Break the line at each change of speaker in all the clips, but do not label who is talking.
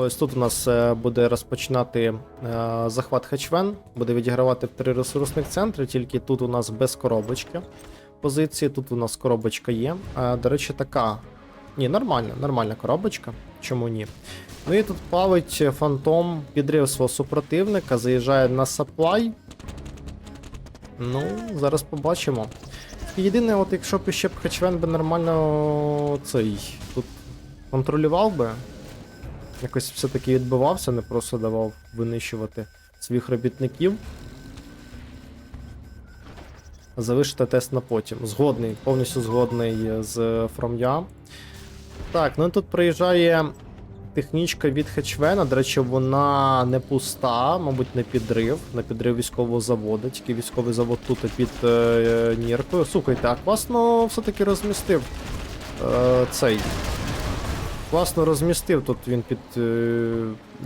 Ось тут у нас е, буде розпочинати е, захват Хечвен, буде відігравати три ресурсних центри, тільки тут у нас без коробочки позиції. Тут у нас коробочка є. Е, До речі, така. Ні, нормальна, нормальна коробочка. Чому ні? Ну і тут плавить фантом, підрив свого супротивника, заїжджає на саплай. Ну, зараз побачимо. Єдине, от якщо б ще б Хачвен би нормально цей тут контролював би, якось все-таки відбивався, не просто давав винищувати своїх робітників. Залишити тест на потім. Згодний, повністю згодний з Фром'я. Так, ну тут приїжджає технічка від Хечвена. До речі, вона не пуста, мабуть, не підрив, на підрив військового заводу, тільки військовий завод тут під е, Ніркою. Слухайте, а класно все-таки розмістив е, цей. Класно розмістив тут він під е,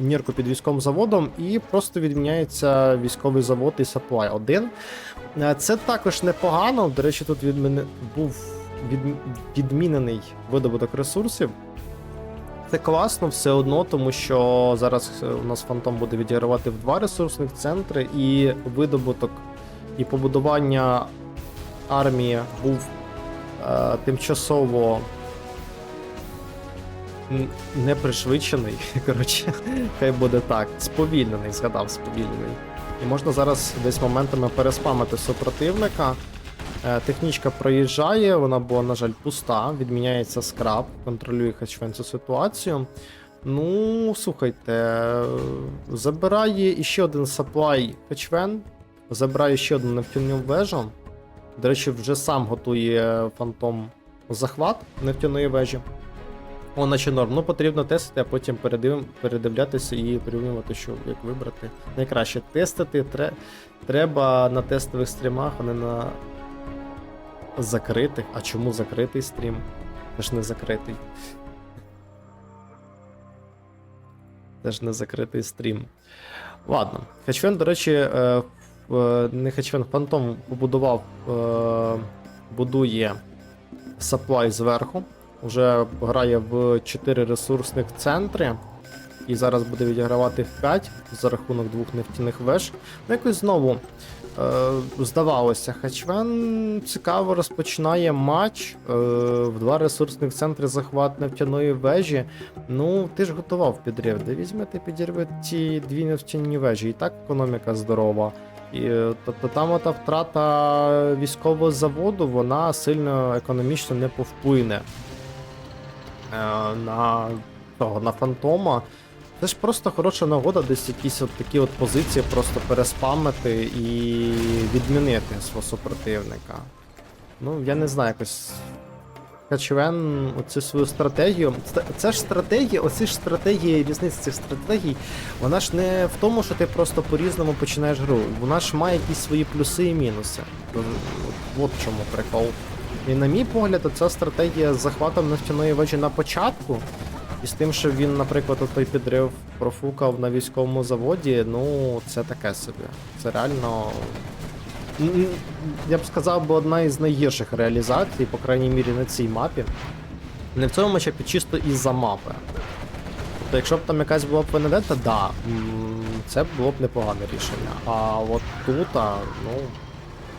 Нірку під військовим заводом і просто відміняється військовий завод і саплай один. Е, Це також непогано. До речі, тут від мене був від, відмінений видобуток ресурсів. Це класно все одно, тому що зараз е, у нас Фантом буде відігравати в два ресурсних центри, і видобуток і побудування армії був е, тимчасово не пришвидшений. Коротше, хай буде так. Сповільнений, згадав, сповільнений. І можна зараз десь моментами переспамити супротивника. Е, Технічка проїжджає, вона була, на жаль, пуста, відміняється скраб, контролює Хачвен цю ситуацію. Ну, слухайте, е, забирає іще один саплай Хачвен, забирає ще одну нефтяну вежу. До речі, вже сам готує фантом захват нефтяної вежі. О, наче норм. Ну потрібно тестити, а потім передив... передивлятися і порівнювати, що як вибрати. Найкраще тестити тре... треба на тестових стрімах, а не на закритих. А чому закритий стрім? Це ж не закритий. Це ж не закритий стрім. Ладно. Хачвен, до речі, е, не Хачвен, Фантом побудував, е, будує саплай зверху. Уже грає в 4 ресурсних центри. І зараз буде відігравати в 5 за рахунок двох нефтяних веж. Ну, якось знову е, здавалося, Хачвен цікаво розпочинає матч е, в два ресурсних центри захват нефтяної вежі. Ну, ти ж готував підрив. Де візьмете підірви ті дві нефтяні вежі? І так економіка здорова. І, е, тобто там ота втрата військового заводу, вона сильно економічно не повплине на того, на фантома. Це ж просто хороша нагода десь якісь от такі от позиції просто переспамити і відмінити свого супротивника. Ну, я не знаю, якось. Хачвен оцю свою стратегію. Це- ж стратегія, оці ж стратегії, різниця цих стратегій, вона ж не в тому, що ти просто по-різному починаєш гру. Вона ж має якісь свої плюси і мінуси. От, от чому прикол. І на мій погляд, ця стратегія з захватом нефтяної вежі на початку. І з тим, що він, наприклад, той підрив профукав на військовому заводі, ну це таке собі. Це реально. Я б сказав, би одна із найгірших реалізацій, по крайній мірі, на цій мапі. Не в цьому матчапі, чисто із-за мапи. Тобто, якщо б там якась була б Венедетта, да, це було б непогане рішення. А от тут, ну,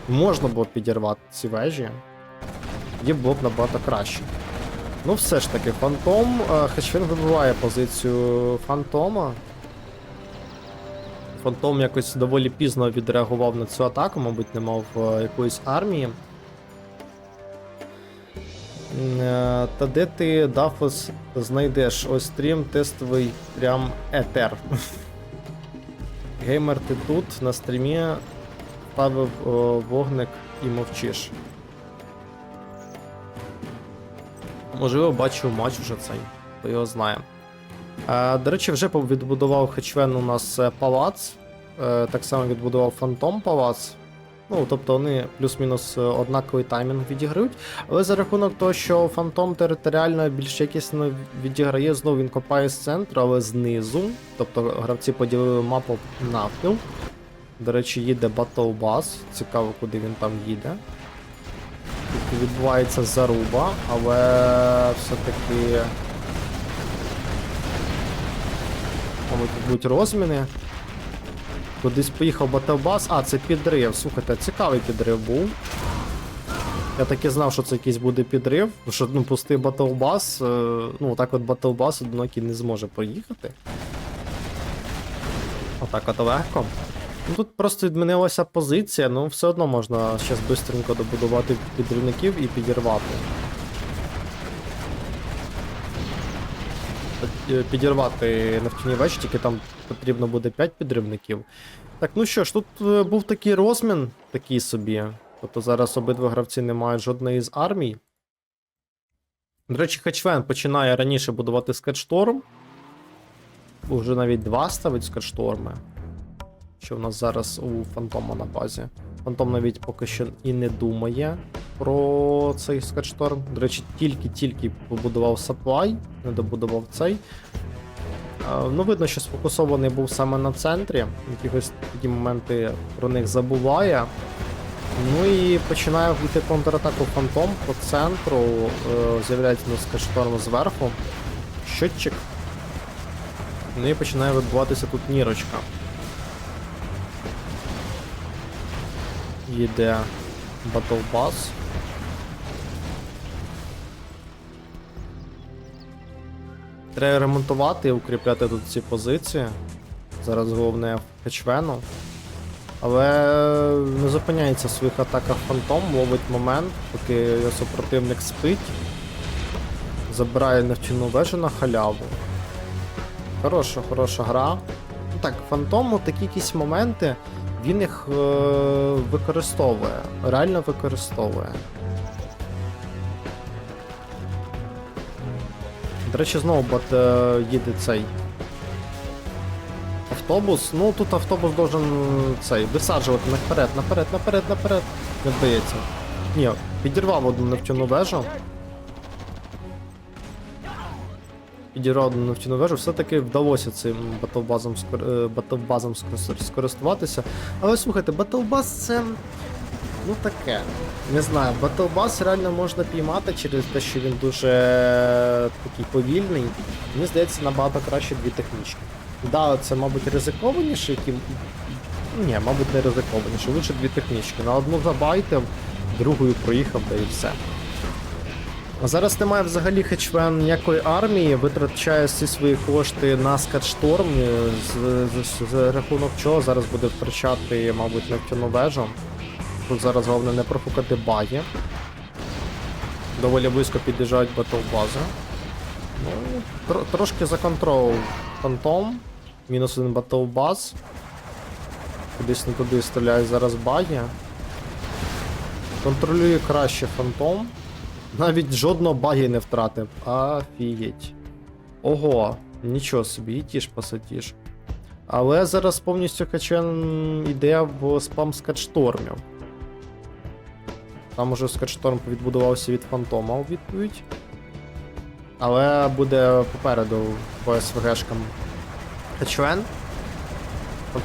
можна було б підірвати ці вежі. Тоді було б набагато краще. Ну, все ж таки, Фантом. е, Хачвін вибиває позицію Фантома. Фантом якось доволі пізно відреагував на цю атаку, мабуть, не мав е, якоїсь армії. Е, Та де ти Дафос знайдеш? Ось стрім тестовий прям етер. Геймер, ти тут на стрімі ставив вогник і мовчиш. Можливо, бачив матч вже цей, хто його знає. Е, до речі, вже відбудував Хечвен у нас е, палац. Е, так само відбудував Фантом палац. Ну, тобто вони плюс-мінус е, однаковий таймінг відіграють. Але за рахунок того, що Фантом територіально більш якісно відіграє, знову він копає з центру, але знизу. Тобто гравці поділили мапу навпіл. До речі, їде Battle Bus. Цікаво, куди він там їде. Відбувається заруба, але все-таки тут будуть розміни. Кудись поїхав Батлбас. А, це підрив. Слухайте, цікавий підрив був. Я так і знав, що це якийсь буде підрив, що ну, пустий Батлбас, е, ну так от Батлбас одинокий не зможе проїхати. Отак от легко. Ну, тут просто відмінилася позиція, ну все одно можна зараз швидко добудувати підривників і підірвати. Е, Підірвати нефтяні вежі, тільки там потрібно буде 5 підривників. Так, ну що ж, тут е, був такий розмін, такий собі. Тобто зараз обидва гравці не мають жодної з армій. До речі, Хачвен починає раніше будувати скетшторм. Уже навіть два ставить скетшторми. Що в нас зараз у Фантома на базі. Фантом навіть поки що і не думає про цей скетшторм. До речі, тільки-тільки побудував саплай, не добудував цей. Ну, видно, що сфокусований був саме на центрі. Якихось такі моменти про них забуває. Ну і починає йти контратаку Фантом по центру. Е, з'являється нас скетшторм зверху. Щотчик. Ну і починає відбуватися тут нірочка. Їде Батлбас. Треба ремонтувати і укріпляти тут ці позиції. Зараз головне Хечвену. Але не зупиняється в своїх атаках фантом, ловить момент, поки його супротивник спить. Забирає нефтяну вежу на халяву. Хороша, хороша гра. Так, фантому такі якісь моменти, він їх е- використовує. Реально використовує. До речі, знову бот е, їде цей автобус. Ну тут автобус должен цей висаджувати наперед, наперед, наперед, наперед. Не вдається. Ні, підірвав одну нефтяну вежу. Підірвав нефтяну вежу, все-таки вдалося цим батлбазом, е, батлбазом скористуватися. Але слухайте, батлбаз це. Ну таке. Не знаю, батлбас реально можна піймати через те, що він дуже такий повільний. Мені здається, набагато краще дві технічки. Да, це, мабуть, ризикованіше, які. Ні, мабуть, не ризикованіше. Лише дві технічки. На одну забайтив, другою проїхав, да і все. Зараз немає взагалі хечвен ніякої армії, витрачає всі свої кошти на скатшторм, з, з, з рахунок чого зараз буде втрачати, мабуть, нефтяну вежу. Тут зараз головне не профукати баги. Доволі близько під'їжджають батлбази. Ну, тр- трошки законтролив фантом. Мінус один батлбаз. Кудись не туди стріляють зараз баги. Контролює краще фантом. Навіть жодного баги не втратив. Офігеть. Ого, нічого собі, і ті пасатіж. Але зараз повністю качен йде в спам скатштормів. Там уже скатшторм відбудувався від фантома у відповідь. Але буде попереду по СВГшкам Хачвен.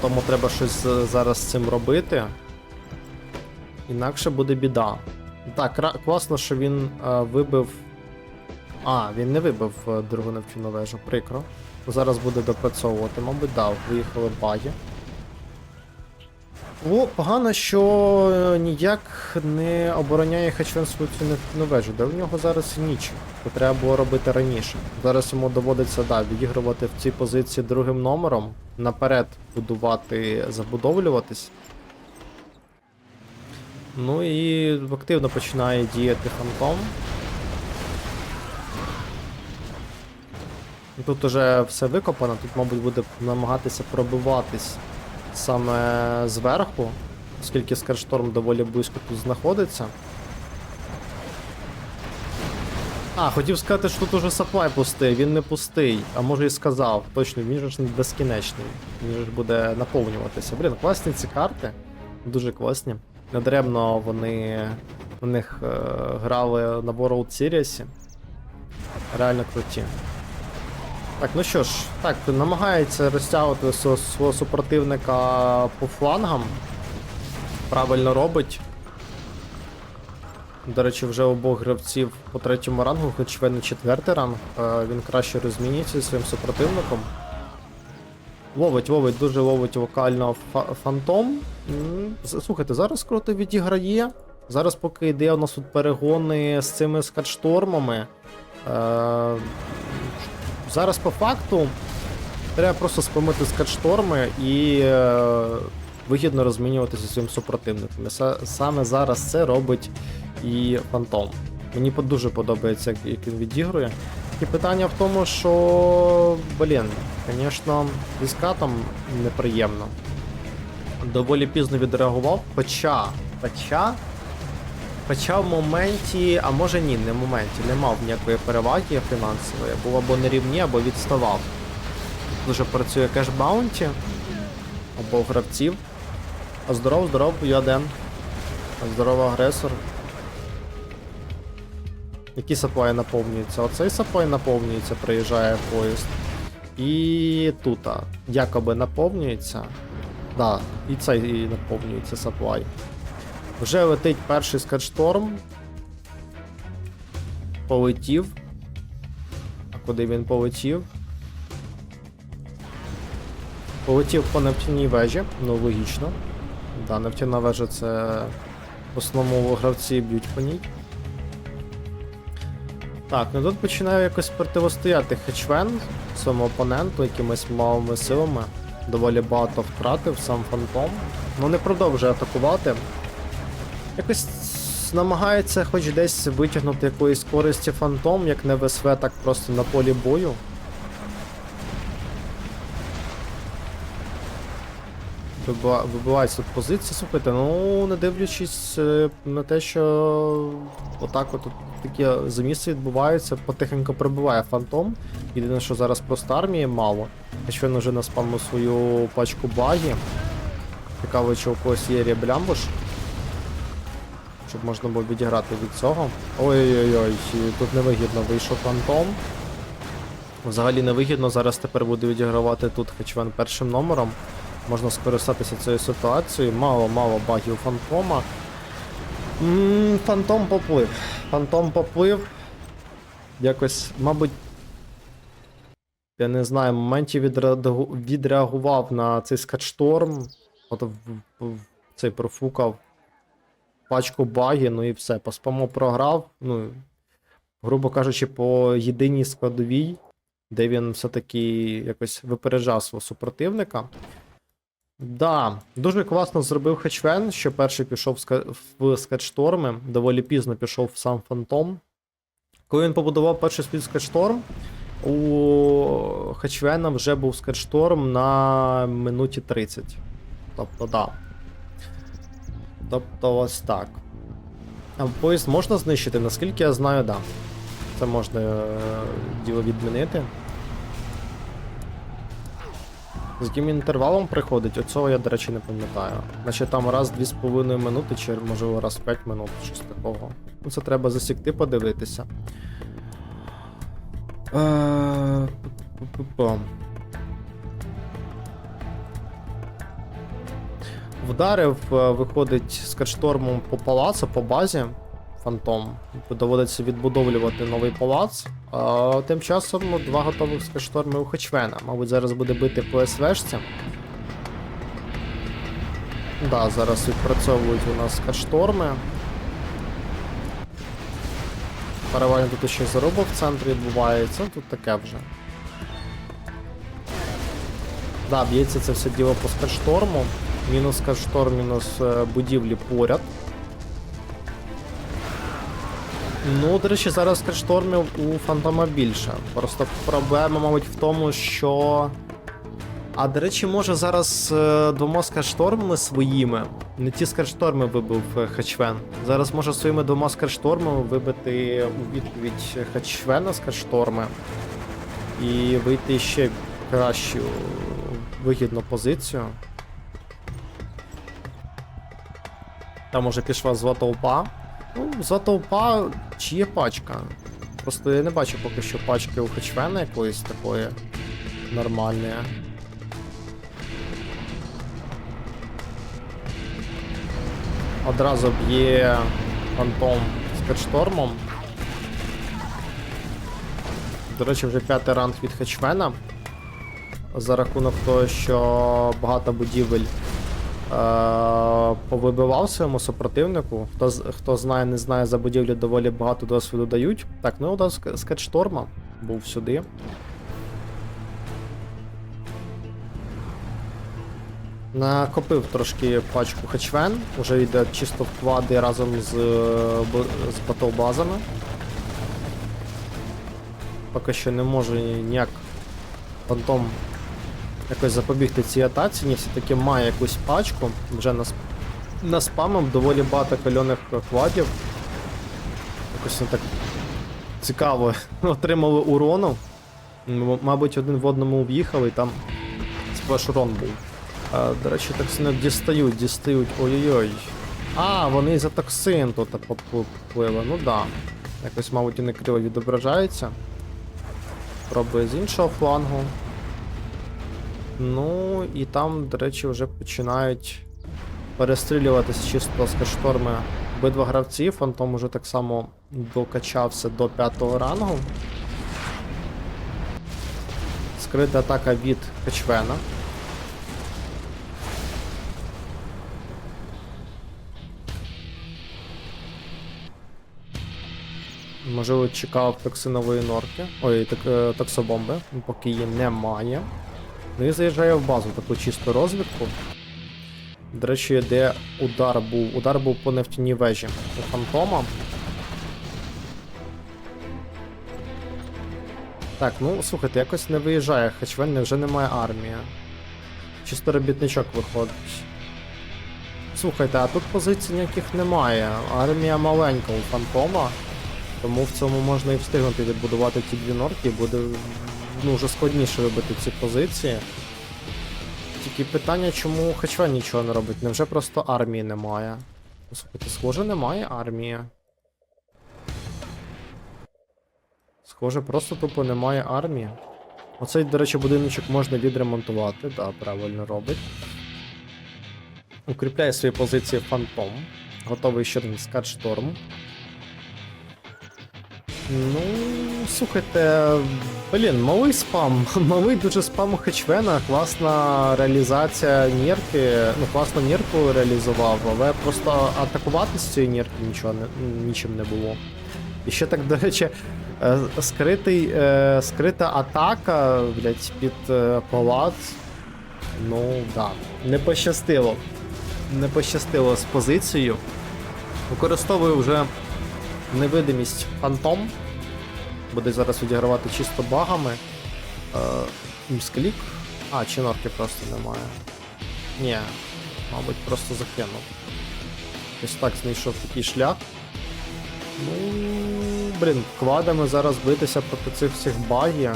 Тому треба щось зараз з цим робити. Інакше буде біда. Так, класно, що він е, вибив. А, він не вибив е, другу навчену вежу, прикро. Зараз буде допрацьовувати, мабуть, дав, виїхали баги. О, погано, що е, ніяк не обороняє Хачвен свою цю вежу, де в нього зараз ніч, то треба було робити раніше. Зараз йому доводиться да, відігрувати в цій позиції другим номером, наперед будувати, забудовлюватись. Ну і активно починає діяти фантом. Тут уже все викопано, тут, мабуть, буде намагатися пробиватись саме зверху, оскільки Скаршторм доволі близько тут знаходиться. А, хотів сказати, що тут уже саплай пустий, він не пустий, а може і сказав. Точно, він же ж не безкінечний. Він ж буде наповнюватися. Блін, класні ці карти. Дуже класні. Недаремно вони в них е, грали на World Series. Реально круті. Так, ну що ж, так, намагається розтягувати свого, супротивника по флангам. Правильно робить. До речі, вже обох гравців по третьому рангу, хоч ви не четвертий ранг, е, він краще розмінюється зі своїм супротивником. Ловить, ловить, дуже ловить вокально фантом. Слухайте, зараз круто відіграє. Зараз, поки йде у нас тут перегони з цими скатштормами. Е- зараз по факту треба просто спомити скатшторми і е- вигідно розмінюватися зі своїм супротивником. Саме зараз це робить і фантом. Мені дуже подобається, як він відігрує. І питання в тому, що, блін, звісно, зі скатом неприємно. Доволі пізно відреагував, хоча, хоча, хоча в моменті, а може ні, не в моменті, не мав ніякої переваги фінансової, був або на рівні, або відставав. Дуже працює кеш баунті, або гравців. А здоров, здоров, Яден. Здоров, агресор. Які саплаї наповнюються? Оцей саплай наповнюється, приїжджає поїзд. І тут якоби наповнюється. Да, і цей і наповнюється саплай. Вже летить перший скатшторм. Полетів. А куди він полетів? Полетів по нефтяній вежі, ну логічно. Да, нефтяна вежа це в основному гравці б'ють по ній. Так, ну тут починає якось противостояти Хечвен своєму опоненту якимись малими силами. Доволі багато втратив сам фантом. Ну не продовжує атакувати. Якось намагається хоч десь витягнути якоїсь користі фантом, як не ВСВ, так просто на полі бою. Вибивається тут позиція, слухайте, ну не дивлячись е, на те, що отак от такі заміси відбуваються, потихеньку прибуває фантом. Єдине, що зараз просто армії мало. Хоч він вже наспавнив свою пачку багі. Цікаво, чи у когось є реблямбуш. Щоб можна було відіграти від цього. Ой-ой-ой, тут невигідно вийшов фантом. Взагалі невигідно, зараз тепер буде відігравати тут Хечвен першим номером. Можна скористатися цією ситуацією. Мало-мало багів фантома. М, Фантом поплив. Фантом поплив. Якось, мабуть. Я не знаю, в моменті відреагу- відреагував на цей скатшторм. От в, в, цей профукав пачку баги, ну і все. По спаму програв. Ну, грубо кажучи, по єдиній складовій, де він все-таки якось випереджав свого супротивника. Да, дуже класно зробив Хечвен, що перший пішов в ска- доволі пізно пішов в сам Фантом. Коли він побудував перший спід скатшторм, у Хечвена вже був скатшторм на минуті 30. Тобто, да. Тобто, ось так. Поїзд можна знищити? Наскільки я знаю, да. Це можна е, діло відмінити. З яким інтервалом приходить, оцього я, до речі, не пам'ятаю. Значить там раз 2,5 минути, чи можливо раз 5 минут, щось такого. Ну це треба засікти, подивитися. Е. Вдарив, е, виходить з катштормом по палацу, по базі. Фантом. Доводиться відбудовлювати новий палац. А тим часом ну, два готових скашторми у Хечвена. Мабуть, зараз буде бити по СВшці. Да, зараз відпрацьовують у нас скашторми. Перевально тут ще заруба в центрі відбувається, тут таке вже. Да, б'ється це все діло по скатшторму. Мінус скатшторм, мінус е, будівлі поряд. Ну, до речі, зараз скатштормів у Фантома більше. Просто проблема, мабуть, в тому, що. А до речі, може зараз е, двома скатштормами своїми. Не ті скатшторми вибив е, Хачвен. Зараз може своїми двома скатштормами вибити у відповідь Хачвена скатшторми. І вийти ще в кращу вигідну позицію. Там може пішла злата упа. Ну, злата упа чи є пачка. Просто я не бачу поки що пачки у Хачвена якоїсь такої нормальної. Одразу б'є фантом з Хедштормом. До речі, вже п'ятий ранг від Хачвена. за рахунок того, що багато будівель повибивав своєму супротивнику. Хто, хто знає, не знає, за будівлі доволі багато досвіду дають. Так, ну удар з з Кетшторма був сюди. Накопив трошки пачку хачвен, уже йде чисто в квади разом з, е, з батлбазами. Поки що не можу ніяк фантом якось запобігти цій атаці, ні все-таки має якусь пачку, вже нас, наспамив доволі багато кальоних квадів. Якось вони так цікаво отримали урону. Мабуть, один в одному в'їхав і там сплеш урон був. А, до речі, токсини дістають, дістають. Ой-ой-ой. А, вони і за токсин тут попливли. Ну да. Якось, мабуть, вони криво відображаються. Пробує з іншого флангу. Ну, і там, до речі, вже починають перестрілюватись чисто з кашторми обидва гравці. Фантом уже так само докачався до п'ятого рангу. Скрита атака від Качвена. Можливо, чекав токсинової норки. Ой, так, е, токсобомби, поки її немає. Ну і заїжджає в базу, таку чисту розвідку. До речі, де удар був. Удар був по нефтяній вежі у фантома. Так, ну слухайте, якось не виїжджає, Хачвен вже немає армії. Чисто робітничок виходить. Слухайте, а тут позицій ніяких немає. Армія маленька у фантома. Тому в цьому можна і встигнути відбудувати ті дві норки, і буде ну, вже складніше вибити ці позиції. Тільки питання, чому Хачвен нічого не робить? Невже просто армії немає? Слухайте, схоже, немає армії. Схоже, просто тупо немає армії. Оцей, до речі, будиночок можна відремонтувати, так, правильно робить. Укріпляє свої позиції фантом. Готовий ще один скатшторм. Ну, слухайте, блін, малий спам. Малий дуже спам у Хечвена, класна реалізація нірки. Ну, класно нірку реалізував, але просто атакувати з цієї нірки нічого не, нічим не було. І ще так, до речі, е, скритий, е, скрита атака, блять, під е, палац. Ну, да. Не пощастило. Не пощастило з позицією. Використовую вже невидимість фантом. Буде зараз відігравати чисто багами. Е, мсклік. А, чи норки просто немає. Ні, мабуть, просто закинув. Ось так знайшов такий шлях. Ну, блін, квадами зараз битися проти цих всіх багів.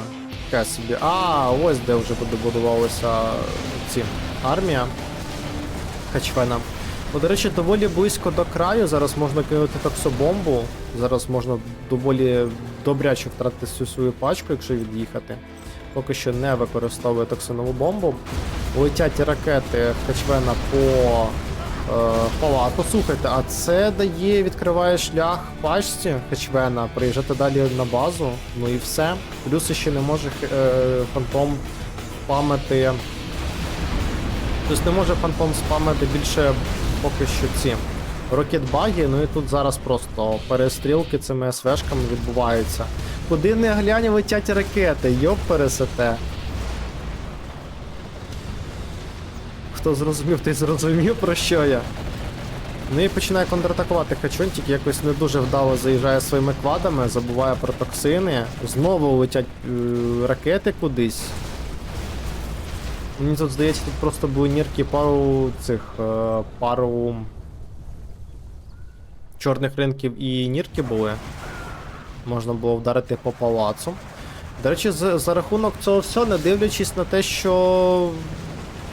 Таке собі. А, ось де вже буде будувалася ці армія Хачвена. Ну, до речі, доволі близько до краю. Зараз можна кинути таксобомбу. Зараз можна доволі добряче втратити всю свою пачку, якщо від'їхати. Поки що не використовує токсинову бомбу. Летять ракети Хачвена по е, палату. Слухайте, а це дає, відкриває шлях пачці Хачвена, приїжджати далі на базу. Ну і все. Плюс ще не може е, фантом спамити. Тобто не може фантом спамити більше поки що ці рокетбаги, ну і тут зараз просто перестрілки цими СВшками відбуваються. Куди не глянь, летять ракети, йоп пересете. Хто зрозумів, той зрозумів про що я. Ну і починає контратакувати Хачон, якось не дуже вдало заїжджає своїми квадами, забуває про токсини. Знову летять е, ракети кудись. Мені тут здається, тут просто були нірки пару цих е, пару чорних ринків і нірки були. Можна було вдарити по палацу. До речі, за, за рахунок цього всього, не дивлячись на те, що.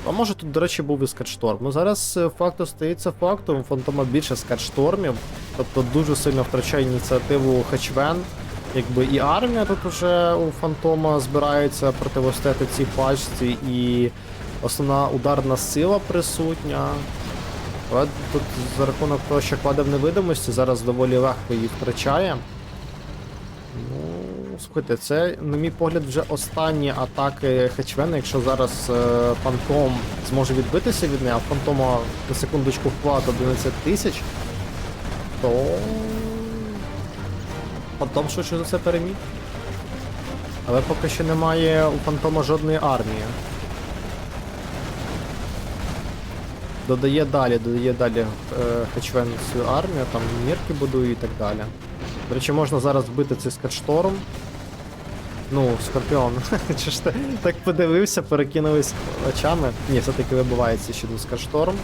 А може тут, до речі, був і скатшторм. Ну зараз е, факт остається фактом, фантома більше скатштормів, тобто дуже сильно втрачає ініціативу Хачвен. Якби і армія тут вже у Фантома збирається противостояти цій пачці, і основна ударна сила присутня. Але тут за рахунок того, що кладе в невидимості, зараз доволі легко її втрачає. Ну, слухайте, це, на мій погляд, вже останні атаки Хечвена. Якщо зараз е, Фантом зможе відбитися від неї, а Фантома на секундочку вклад 11 тисяч, то. Фантом швидше за все переміг. Але поки що немає у Фантома жодної армії. Додає далі, додає далі е, Хечвен свою армію, там мірки будує і так далі. До речі, можна зараз вбити цей скатшторм. Ну, Скорпіон. Чи ж ти так подивився, перекинулись очами. Ні, все-таки вибивається ще один скатшторм.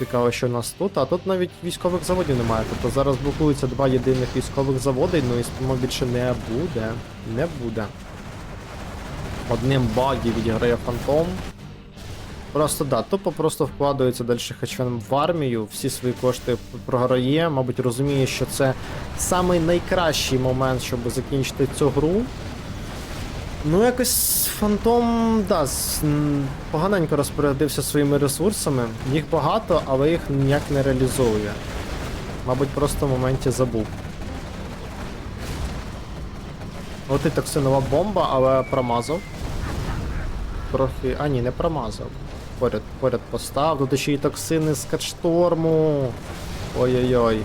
Цікаво, що у нас тут, а тут навіть військових заводів немає. Тобто зараз блокуються два єдиних військових заводи, ну і спимо більше не буде. Не буде. Одним багі відіграє фантом. Просто да, тупо просто вкладається далі Хачвен в армію, всі свої кошти програє, мабуть, розуміє, що це самий найкращий момент, щоб закінчити цю гру. Ну, якось Фантом, да, поганенько розпорядився своїми ресурсами. Їх багато, але їх ніяк не реалізовує. Мабуть, просто в моменті забув. І токсинова бомба, але промазав. Трохи. А ні, не промазав. Поряд, поряд постав. Тут ще й токсини з катшторму. Ой-ой-ой.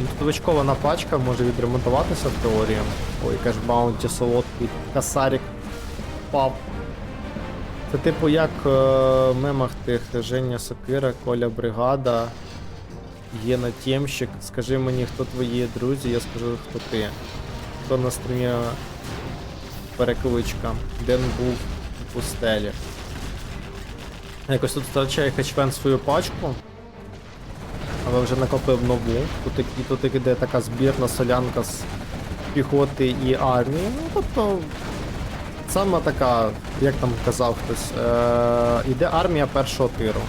Ну, Тут вичкована пачка може відремонтуватися в теорії. Ой, яка ж баунті солодкий. Касарік впав. Це типу як е, в мемах тих Женя Сокира, Коля Бригада. Є на тємщик. Скажи мені, хто твої друзі, я скажу, хто ти. Хто на стрімі перекличка. Ден був у пустелі. Якось тут втрачає хачпен свою пачку. Але вже накопив нову. Тут, і- тут іде така збірна солянка з піхоти і армії. Ну, тобто. Саме така, як там казав хтось, е- іде армія першого тиру.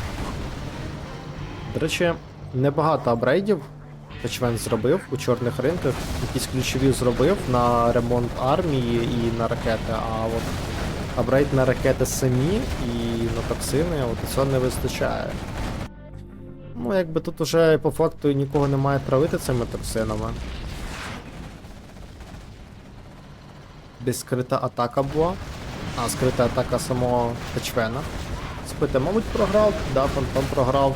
До речі, небагато апгрейдів Хачвен зробив у чорних ринках, якісь ключові зробив на ремонт армії і на ракети, а от апгрейд на ракети самі і на токсини, от цього не вистачає. Ну, якби тут уже по факту нікого немає травити цими токсинами. Десь скрита атака була. А, скрита атака самого Хачвена. Спите, мабуть, програв, да, Фантом програв.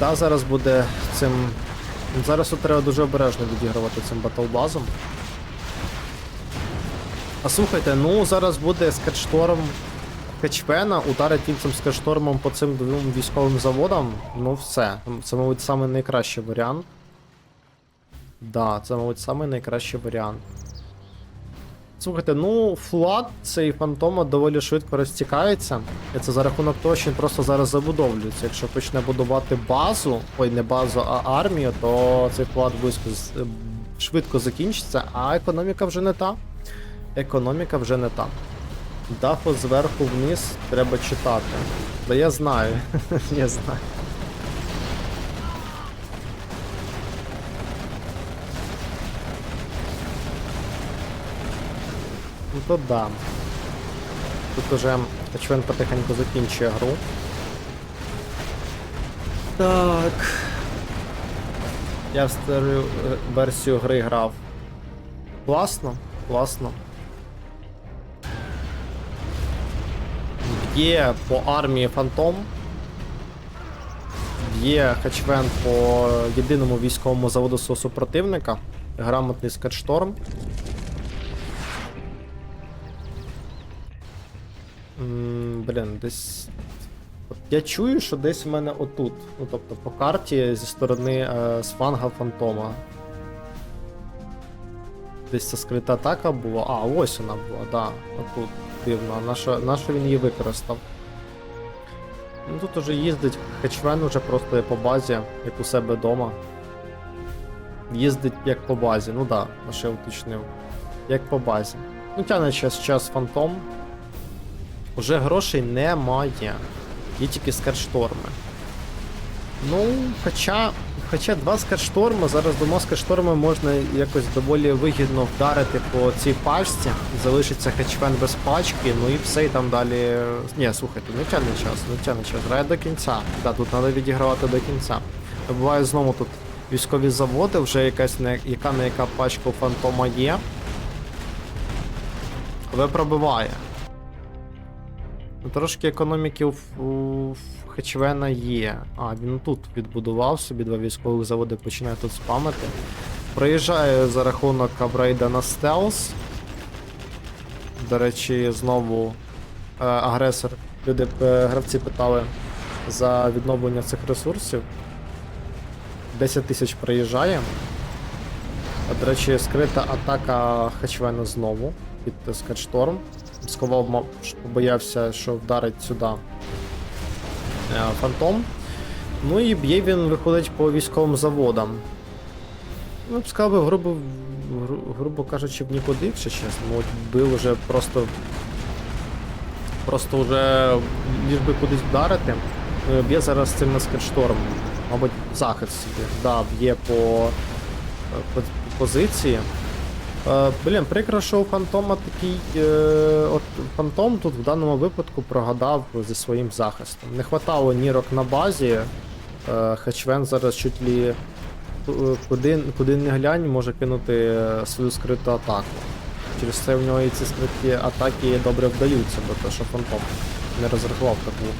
Да, зараз буде цим. Зараз тут треба дуже обережно відігравати цим батлбазом. А слухайте, ну зараз буде скетшторм Хечпена, ударить він цим скетштормом по цим двом військовим заводам. Ну все. Це, мабуть, самий найкращий варіант. Да, це, мабуть, самий найкращий варіант. Слухайте, ну флаг цей фантома доволі швидко розтікається. І це за рахунок того, що він просто зараз забудовлюється. Якщо почне будувати базу, ой, не базу, а армію, то цей е, швидко закінчиться, а економіка вже не та. Економіка вже не та. Дафо зверху вниз треба читати. Да я знаю. я знаю. Ну то да. Тут уже Член потихеньку закінчує гру. Так. Я в стару версію гри грав. Класно, класно. Б'є по армії Фантом. Б'є Хачвен по єдиному військовому заводу свого супротивника. Грамотний скетшторм. Блін, десь. От я чую, що десь в мене отут. Ну тобто по карті зі сторони е, з фанга фантома. Десь ця скрита атака була. А, ось вона була, да. Отут. Дивно. А На що, на що він її використав? Ну тут уже їздить хечвен уже просто по базі, як у себе вдома. Їздить як по базі, ну да, на що уточнив. Як по базі. Ну тягне час час фантом. Уже грошей немає. Є тільки скаршторми. Ну, хоча. Хоча два скаршторми, зараз двома скаршторми можна якось доволі вигідно вдарити по цій пачці. Залишиться хечвен без пачки, ну і все і там далі. Ні, слухайте, не тягне час, не тягне час. Грає до кінця. Так, тут треба відігравати до кінця. Буває знову тут військові заводи, вже якась не, яка не яка пачка у фантома є. Але пробиває. Трошки економіки у, у Хечвена є. А, він тут відбудував собі два військових заводи, починає тут спамити. Проїжджає за рахунок апгрейда на стелс. До речі, знову е, агресор. Люди е, гравці питали за відновлення цих ресурсів. 10 тисяч проїжджає. А, До речі, скрита атака Хачвена знову під Скетшторм. Сховав, ма- що вдарить сюди фантом. Ну і б'є він виходить по військовим заводам. Ну, б сказав, грубо, гру- грубо кажучи, в нікуди, якщо чесно. Ну, бив вже просто. Просто вже ліж би кудись вдарити. Ну, Б'є зараз цим на скетшторм. Мабуть, захист собі. Да, б'є по, е, по позиції. Е, блін, прикро, що у Фантома такий. Е, от Фантом тут в даному випадку прогадав зі своїм захистом. Не хватало нірок на базі. Е, Хачвен зараз чуть лі куди, куди не глянь, може кинути свою скриту атаку. Через це в нього і ці скриті атаки добре вдаються, бо то, що Фантом не розрахував таку.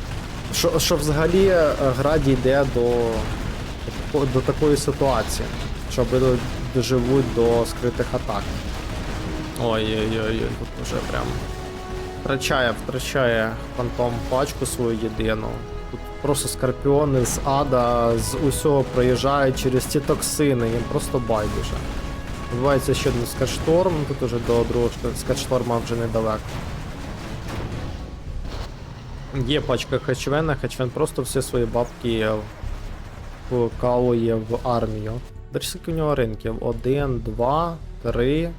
Що, що взагалі гра дійде до, до такої ситуації, що доживуть до скритих атак. Ой-ой-ой, тут вже прям втрачає, втрачає фантом пачку свою єдину. Тут просто скорпіони з ада, з усього проїжджають через ці токсини, їм просто байдуже. Відбувається ще один скатшторм, тут уже до другого скатшторма вже недалеко. Є пачка Хачвена, Хачвен просто всі свої бабки вкалує в армію. До скільки в нього ринків? Один, два, три,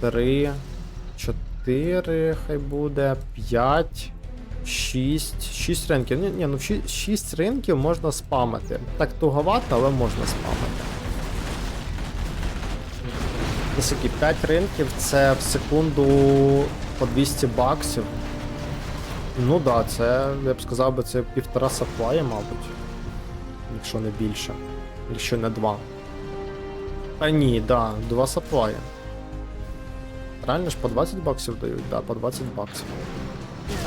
три, чотири, хай буде, п'ять, шість. Шість ринків. Ні, ні, ну ші- шість ринків можна спамити. Так туговато, але можна спамити. Наскільки 5 ринків це в секунду по 200 баксів. Ну да, це, я б сказав би, це півтора саплая, мабуть. Якщо не більше. Якщо не два. А ні, да, два саплая. Реально ж по 20 баксів дають, да, по 20 баксів.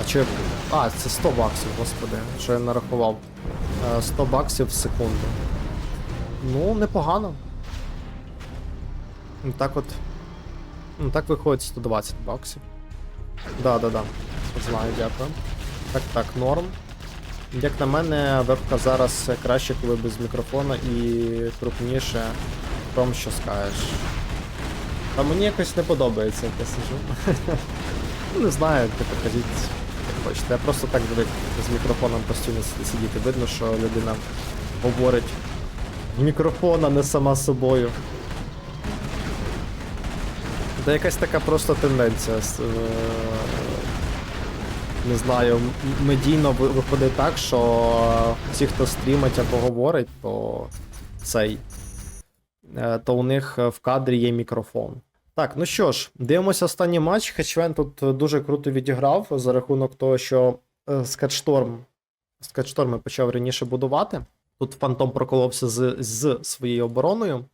А чи. А, це 100 баксів, господи, що я нарахував. Е, 100 баксів в секунду. Ну, непогано. Ну, Так от. Ну так виходить 120 баксів. Да, да, да. Знаю, дякую. Так, так, норм. Як на мене, вебка зараз краще, коли без мікрофона і крупніше. Том, що скажеш. А мені якось не подобається, як я сижу. Не знаю, типу кажіть, як хочете. Я просто так звик з мікрофоном постійно сидіти. Видно, що людина говорить в мікрофон, а не сама собою. Та якась така просто тенденція. Не знаю, медійно виходить так, що ті, хто стрімить або говорить, то цей. е, То у них е, в кадрі є мікрофон. Так, ну що ж, дивимося останній матч. Хечвен тут дуже круто відіграв за рахунок того, що е, Скетшторм Скетшторм почав раніше будувати. Тут Фантом проколовся з, з своєю обороною.